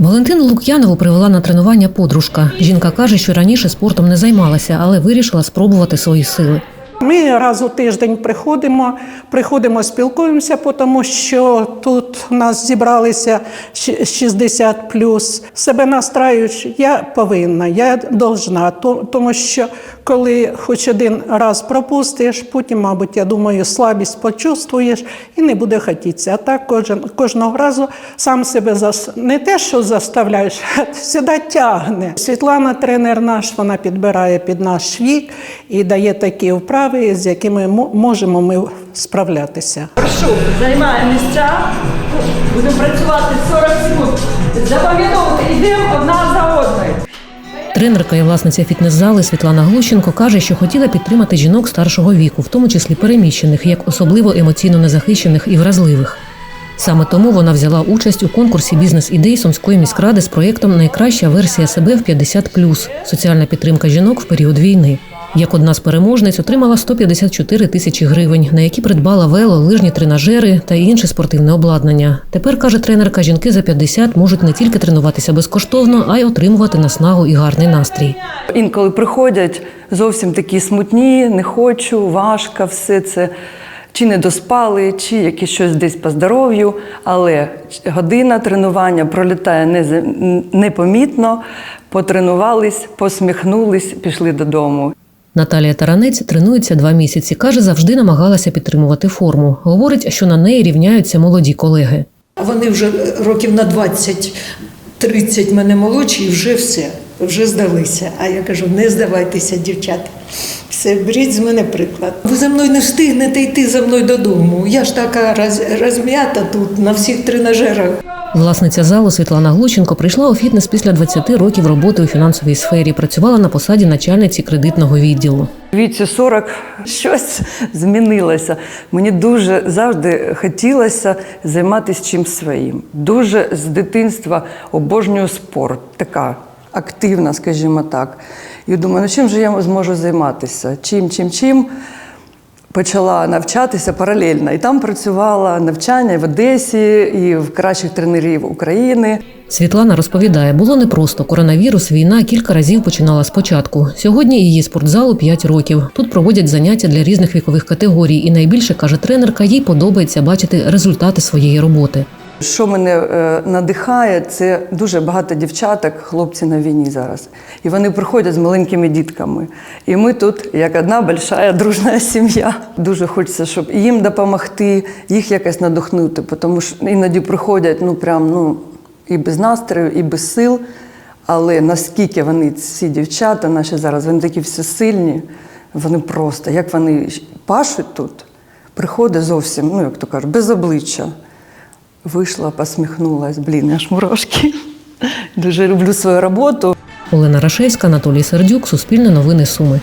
Валентину Лук'янову привела на тренування подружка. Жінка каже, що раніше спортом не займалася, але вирішила спробувати свої сили. Ми раз у тиждень приходимо, приходимо, спілкуємося, тому що тут у нас зібралися 60 плюс. Себе настраюючи, я повинна, я должна. Тому що коли хоч один раз пропустиш, потім, мабуть, я думаю, слабість почувствуєш і не буде хотітися. А так кожен, кожного разу сам себе зас... не те, що заставляєш, а сюди тягне. Світлана, тренер наш, вона підбирає під наш вік і дає такі вправи, з якими мо- можемо ми справлятися. Прошу, займаємо місця. Будемо працювати 40 секунд. Запам'ятовувати, йдемо одна за одною. Тренерка і власниця фітнес-зали Світлана Глущенко каже, що хотіла підтримати жінок старшого віку, в тому числі переміщених, як особливо емоційно незахищених і вразливих. Саме тому вона взяла участь у конкурсі бізнес-ідей Сумської міськради з проєктом Найкраща версія себе в 50+» – соціальна підтримка жінок в період війни. Як одна з переможниць отримала 154 тисячі гривень, на які придбала вело, лижні тренажери та інше спортивне обладнання. Тепер каже тренерка, жінки за 50 можуть не тільки тренуватися безкоштовно, а й отримувати наснагу і гарний настрій. Інколи приходять зовсім такі смутні, не хочу, важко, все це. Чи не доспали, чи якесь щось десь по здоров'ю, але година тренування пролітає непомітно, потренувались, посміхнулись, пішли додому. Наталія Таранець тренується два місяці. каже, завжди намагалася підтримувати форму. Говорить, що на неї рівняються молоді колеги. Вони вже років на 20-30 мене молодші і вже все, вже здалися. А я кажу, не здавайтеся, дівчата. Все, беріть з мене приклад. Ви за мною не встигнете йти за мною додому. Я ж така роз, розм'ята тут на всіх тренажерах. Власниця залу Світлана Глущенко прийшла у фітнес після 20 років роботи у фінансовій сфері. Працювала на посаді начальниці кредитного відділу. Віці 40 щось змінилося. Мені дуже завжди хотілося займатися чимсь своїм. Дуже з дитинства обожнюю спорт, така активна, скажімо так. І думаю, ну чим же я зможу займатися? Чим, чим, чим? Почала навчатися паралельно. І там працювала навчання в Одесі, і в кращих тренерів України. Світлана розповідає, було непросто. Коронавірус, війна кілька разів починала спочатку. Сьогодні її спортзалу 5 років. Тут проводять заняття для різних вікових категорій. І найбільше каже тренерка, їй подобається бачити результати своєї роботи. Що мене е, надихає, це дуже багато дівчаток, хлопці на війні зараз. І вони приходять з маленькими дітками. І ми тут, як одна большая дружна сім'я. Дуже хочеться, щоб їм допомогти, їх якось надихнути, тому що іноді приходять ну прям ну і без настрою, і без сил. Але наскільки вони, ці дівчата наші зараз, вони такі всі сильні, вони просто, як вони пашуть тут, приходить зовсім, ну як то кажуть, без обличчя. Вийшла, посміхнулась, блін, аж мурашки. Дуже люблю свою роботу. Олена Рашевська, Анатолій Сердюк, Суспільне новини Суми.